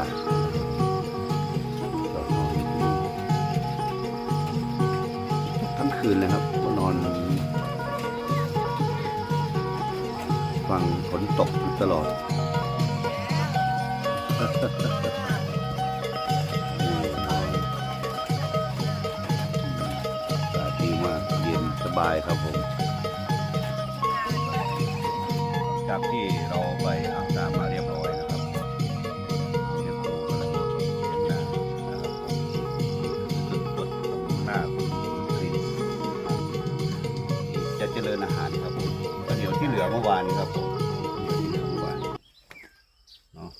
กาศจอนอนที่นี่ทั้งคืนเลยครับก็นอน ฟังฝนตกตลอด วานนี้ครับผมเดี๋ยวที่เหลือเมื่อวานเนาะ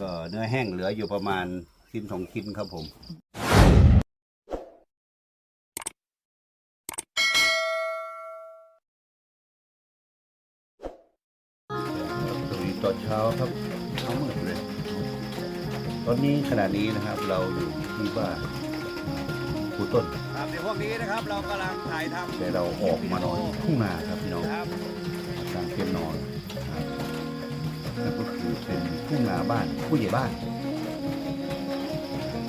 ก็เนื้อแห้งเหลืออยู่ประมาณชิ้นสองชิ้นครับผมสวัสดีตอนเช้าครับเช้ามืดเลย ตอนนี้ขณะนี้นะครับเราอยู่ที่บ้านครูต้นครับในพวกนี้นะครับ เรากำลังถ่ายทำแต่เราออกมานอนทุ่งนาครับพี่น้อง ครับกลางเต็นนอนนะครับนั่นก็คือเป็นทุ่งนาบ้านผู้ใหญ่บ้าน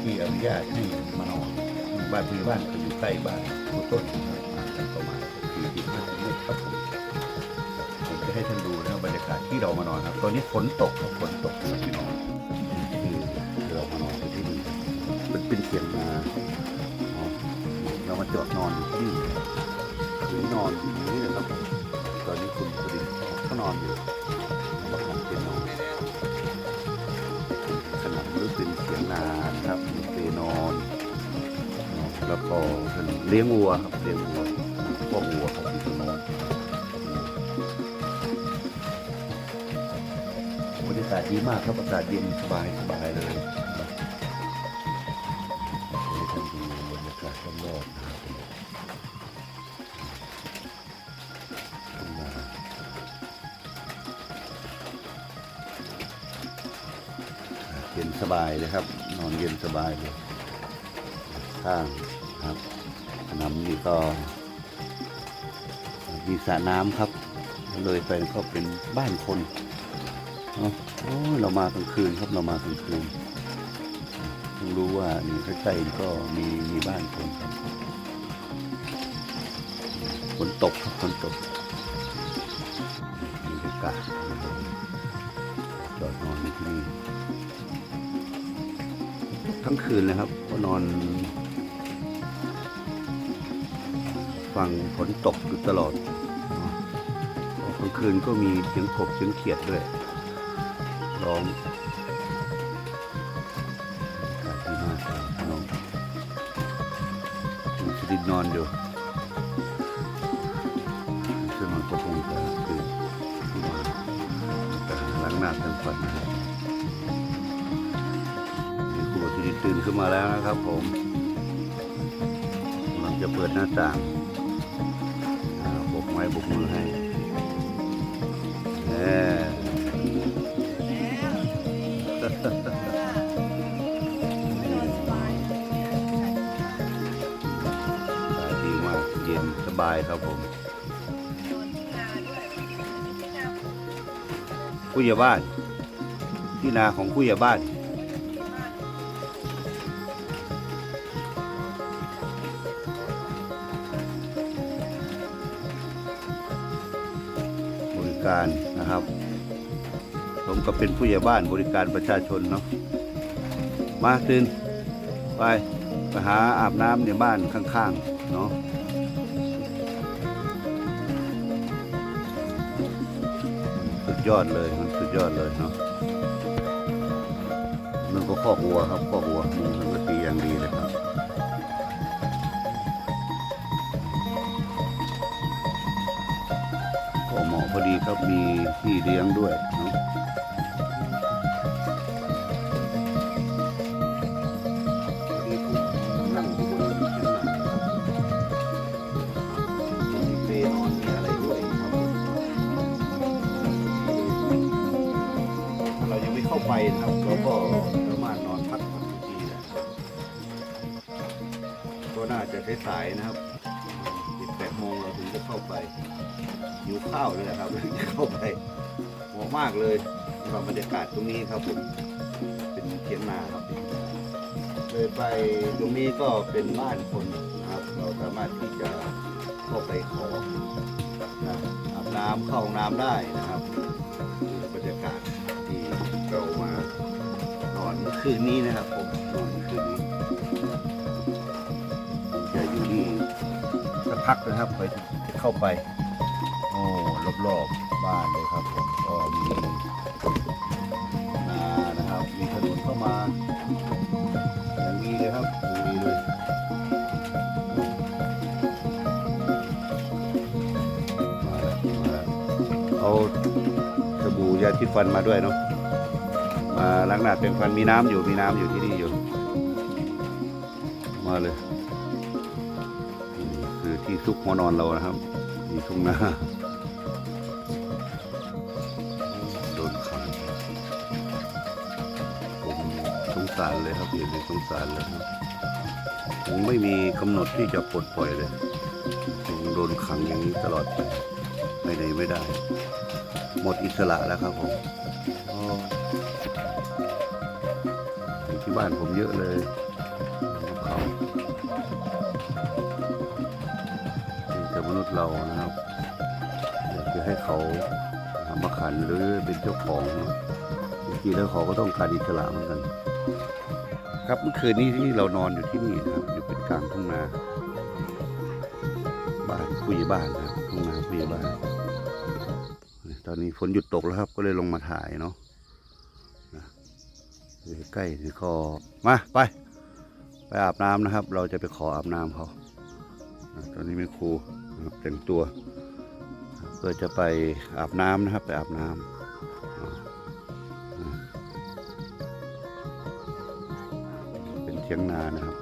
ที่อนุญาตให้มานอนบ้านผู้ใหญ่บ้านก็อยู่ใกล้บ้านครูต้นนะครับห่างกันประมาณสี่สิบห้าสิบเมตรครับผมผมจะให้ท่านดูนะครับบรรยากาศที่เรามานอนครับตอนนี้ฝนตกครับฝนตกนะครับพี่น้องคือเรามานอนที่นี่มันเป็นเสียงนาเรามาจอดนอนที่นี่ที่นอนอยู่นี่นะครับผม ตอนนี้คุณสุรินทร์ก็นอนอยู่ประคองเตียนอนขนาดรือเป็นเสียงนาครับเปลนอนเนแล้วก็เป็นเลี้ยงวัวครับเลี้ยงวัวพวกวัวครับที่นอนบรรยากาศดีมากครับอากาศเย็นสบายสบายเลย บายเลยครับ นอนเย็นสบายเลยข้างครับขนำนี่ก็มีสระน้ำครับ เลยไปก็เป็นบ้านคนเนาะโอ้เรามากลางคืนครับเรามากลางคืนเพิ่งรู้ว่านี่ใกล้ๆก็มีมีบ้านคนครับฝนตกครับฝนตกบรรยากาศจอดนอนที่นี่ ทั้งคืนเลยครับ ก็นอนฟังฝนตกอยู่ตลอดกลางคืนก็มีเสียงกบเสียงเขียดด้วยร้องกาศดีมากครับพี่น้องคุณสดินนอนอยู่ซึ่งนอนก็คงจะตื่นขึ้นมาแต่ล้างหน้าเต็มฟันนะครับ ที่ตื่นขึ้นมาแล้วนะครับผมกำลังจะเปิดหน้าต่างบกไม้บกมือให้แหมอากาศดีมากเย็นสบายครับผม ผู้ใหญ่บ้านที่นาของผู้ใหญ่บ้าน การนะครับ ผมก็เป็นผู้ใหญ่บ้านบริการประชาชนเนาะมาตื่นไปไปหาอาบน้ำในบ้านข้างๆเนาะสุดยอดเลยมันสุดยอดเลยเนาะมันก็คอกวัวครับคอกวัวมุงสังกะสีอย่างดีเลยครับ อดีครับมีที่เลี้ยงด้วยเนาะนั่งอยู่บนที่นั่งมีเปนอนมีอะไรด้วยครับถ้าเรายังไม่เข้าไปนะครับเราก็สามารถนอนพักผ่อนที่นี่ได้ก็น่าจะใช้สายนะครับ 18โมงเราถึงจะเข้าไปหิวข้าวเลยนะครับเข้าไปเหมาะมากเลยสำหรับบรรยากาศตรงนี้ครับผมเป็นเขียนนาครับเลยไปตรงนี้ก็เป็นบ้านคนนะครับ เราสามารถที่จะเข้าไปขออาบน้ำเข้าห้องน้ำได้นะครับคือบรรยากาศที่เรามานอนคืนนี้นะครับผมนอนคืนนี้ พักนะครับไปเข้าไปโอ้รอบๆบ้านเลยครับผมก็มีนานะครับมีถนนเข้ามาอย่างดีเลยครับอย่างดีเลยมาแล้วมาแล้วเอาสบู่ยาที่ฟันมาด้วยเนาะมาล้างหน้าเป็นฟันมีน้ำอยู่มีน้ำอยู่ที่นี่อยู่มาเลย ที่ซุกหัวนอนเรานะครับมีทุ่งนาโดนขังผมสงสารเลยครับเห็นเลยสงสารเลยผมไม่มีกำหนดที่จะปลดปล่อยเลยผมโดนขังอย่างนี้ตลอดไปไปไหนไม่ได้ หมดอิสระแล้วครับผมที่บ้านผมเยอะเลยเขาเป็นแต่ มนุษย์เรานะครับอยากจะให้เขามาขันหรือเป็นเจ้าของเนอะจริงๆแล้วเขาก็ต้องการอิสระเหมือนกัน ครับเมื่อคืนนี้ที่เรานอนอยู่ที่นี่นะครับ อยู่เป็นกลางทุ่งนาบ้านผู้ใหญ่บ้านนะครับทุ่งนาผู้ใหญ่บ้านตอนนี้ฝนหยุดตกแล้วครับ ก็เลยลงมาถ่ายเนาะนะใกล้นี่ก็มาไป ไปอาบน้ำนะครับ เราจะไปขออาบน้ำเขาตอนนี้แม่ครูนครับ แต่งตัวเพื่อจะไปอาบน้ำนะครับ ไปอาบน้ำเป็นเทียงนานะครับ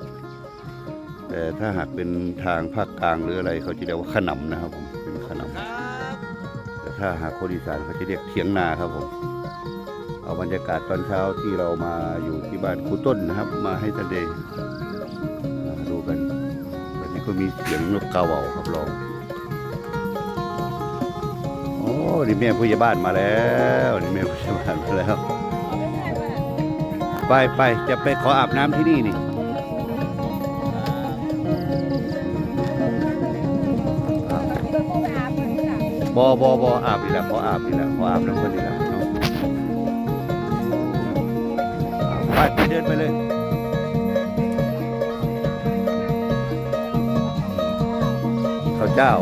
แต่ถ้าหากเป็นทางภาคกลางหรืออะไรเขาจะเรียกว่าขนำนะครับผมเป็นขนำแต่ถ้าหากคนอีสานเขาจะเรียกเทียงนาครับผมเอาบรรยากาศตอนเช้าที่เรามาอยู่ที่บ้านครูต้นนะครับ มาให้ท่านได้ดูกันตอนนี้ก็มีเสียงนกกาเหว่าครับเรา นี่แม่ผู้ใหญ่บ้านมาแล้วนี่แม่ผู้ใหญ่บ้านมาแล้ว ไปไปจะไปขออาบน้ำที่นี่นี่บอบอบออาบอีกแล้วขออาบอีกแล้วขออาบน้ำคนอีกแล้วเนาะไปไปเดินไปเลยข้าวเจ้า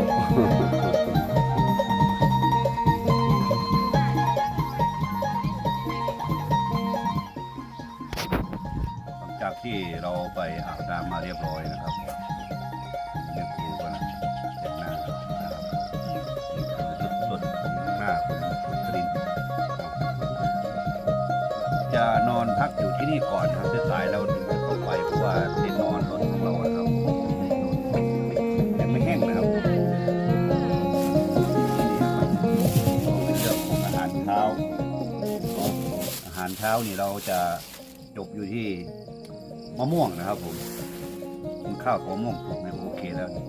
เรียบร้อยนะครับแม่ครูก็แต่งหน้านะครับนี่คือสดของหน้าคุณคุณกรินจะนอนพักอยู่ที่นี่ก่อนครับสายเราถึงจะเข้าไปเพราะว่าที่นอนรถของเราครับยังไม่แห้งนะครับเป็นเรื่องของอาหารเช้าอาหารเช้านี่เราจะจบอยู่ที่มะม่วงนะครับผม ข้าวกับมะม่วงสุกเนี่ยโอเคแล้วนี่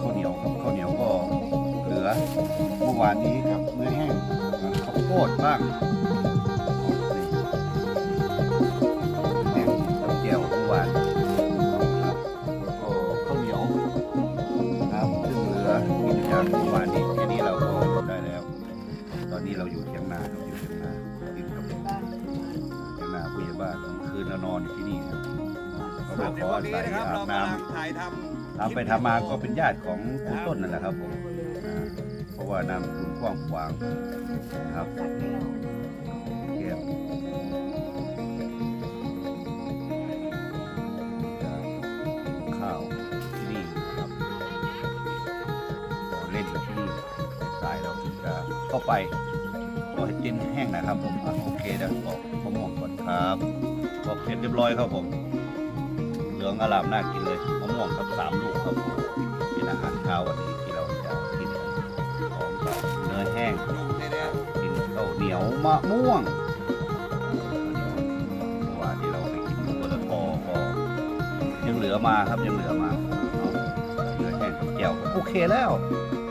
ข้าวเหนียวครับข้าวเหนียวก็เหลือเมื่อวานนี้ครับเนื้อแห้งข้าวโพดบ้าง ที่นี่ครับก็ไปในขอวัอานนี้ศัยนะครับอาเราบน้กำลังถ่ายทำำทำไปทำมาก็เป็นญาติของครูต้นนั่นแหละครับผมอ่าเพราะว่านามสกุลกว้างขวางนะครับเกี่ยวจะข้าวที่นี่นะครับก็เล่นกับที่นี่สายเราถึงจะเข้าไปรอให้เจนแห้งนะครับผมอะโอเคเดี๋ยวบอกมะม่วงก่อนครับ บอกเสร็จเรียบร้อยครับผม เหลืองอลามน่ากินเลยมะม่วงครับสามลูกครับผมเป็นอาหารเช้าวันนี้ที่เราจะกินกันพร้อมกับเนื้อแห้งกินข้าวเหนียวมะม่วงเมื่อวานที่เราไปกินหมูกระทอก็ยังเหลือมาครับยังเหลือมาเนื้อแห้งกับแก้วโอเคแล้ว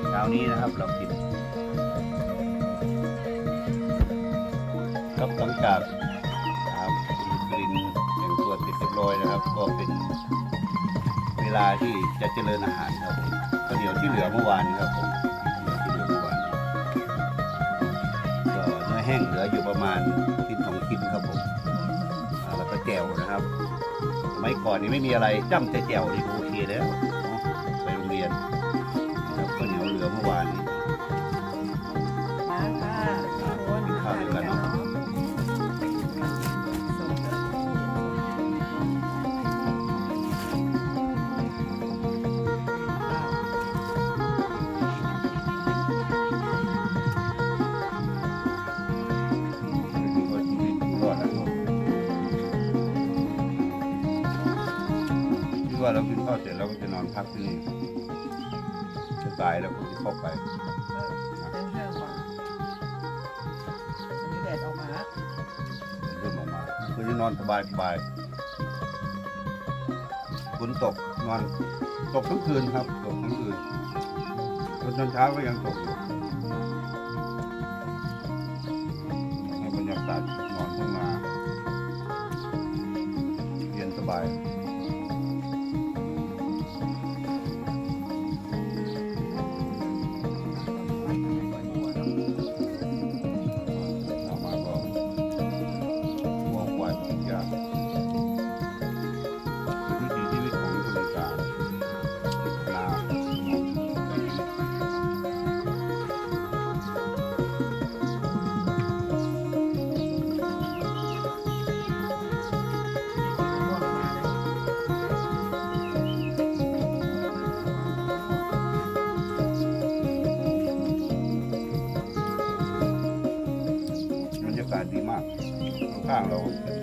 เช้านี้นะครับเรากินครับหลังจาก ก็เป็นเวลาที่จะเจริญอาหารครับผมข้าวเหนียวที่เหลือเมื่อวานครับผมที่เหลือเมื่อวานก็เนื้อแห้งเหลืออยู่ประมาณชิ้นสองชิ้นครับผมอ่าแล้วก็แจ่วนะครับสมัยก่อนนี่ไม่มีอะไรจ้ำแต่แจ่วนี่ก็โอเคแล้วเนาะไปโรงเรียนครับข้าวเหนียวเหลือเมื่อวานนี้ ว่าเรากินข้าวเสร็จเราก็จะนอนพักที่นี่จะตายแล้วก็จะเข้าไปเป็นเรื่องก่อนอันนี้แดดออกมาเริ่มออกมาคืนนี้นอนสบายสบายฝนตกนอนตกทั้งคืนครับตกทั้งคืนจนเช้าก็ยังตกอยู่ให้บรรยากาศนอนทุ่งนาเย็นสบาย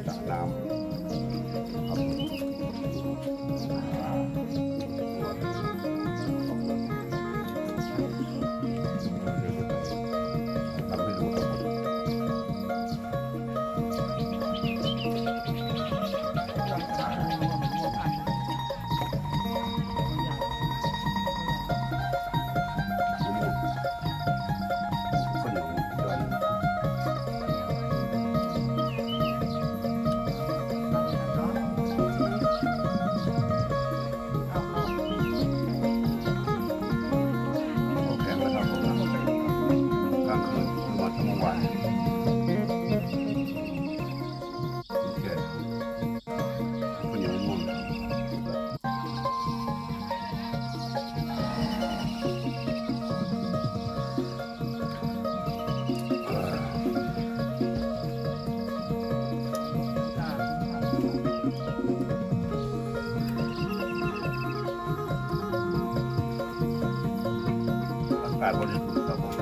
สระน้ำครับ บริสุทธิ์ครับผม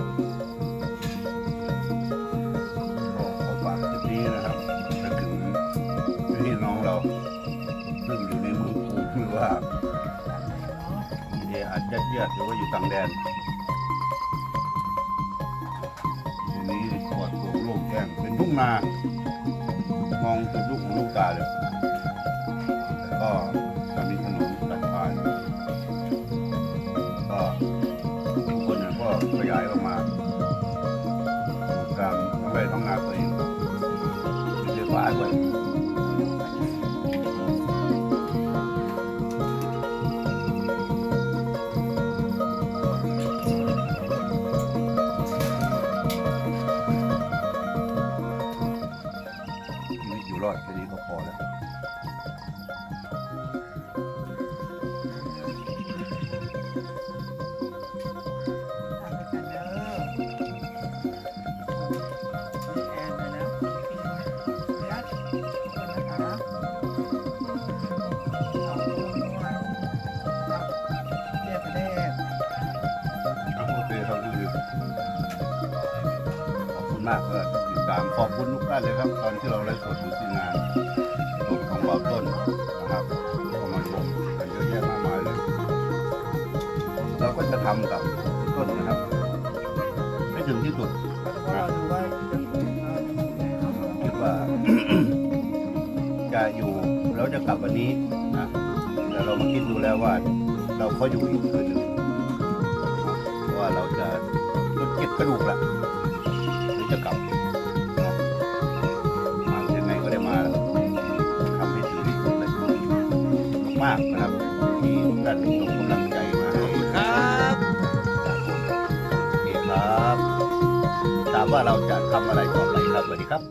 ก็ขอฝากคลิปนี้นะครับไปถึงพี่น้องเราซึ่งอยู่ในเมืองกรุงหรือว่าเออาจจะเยียดหรือว่าอยู่ต่างแดนอยู่นี้ปลอดโปร่งโล่งแจ้งเป็นทุ่งนามองสุดลูกหูลูกตาเลยแต่ก็ ท้องไร่ท้องน มากเลยที่ติดตามขอบคุณทุกท่านเลยครับ ตอนที่เราไลฟ์สดอยู่ที่งานของบ่าวต้นนะครับก็มาชมกันเยอะแยะมากมายเลย เราก็จะทำกับต้นนะครับ ให้ถึงที่สุดคิดว่า จะอยู่แล้วจะกลับวันนี้นะแต่เรามาคิดดูแล้วว่า เราเขาอยู่อีกคืนหนึ่งเพราะว่าเราจะเก็บกระดูกละ จะกลับมายังไงก็ได้มาทำให้ถึงที่สุดเลยมากนะครับที่ท่านส่งกำลังใจมาให้ครับนี่ครับ ถามว่าเราจะทำอะไรต่อไปครับสวัสดีครับ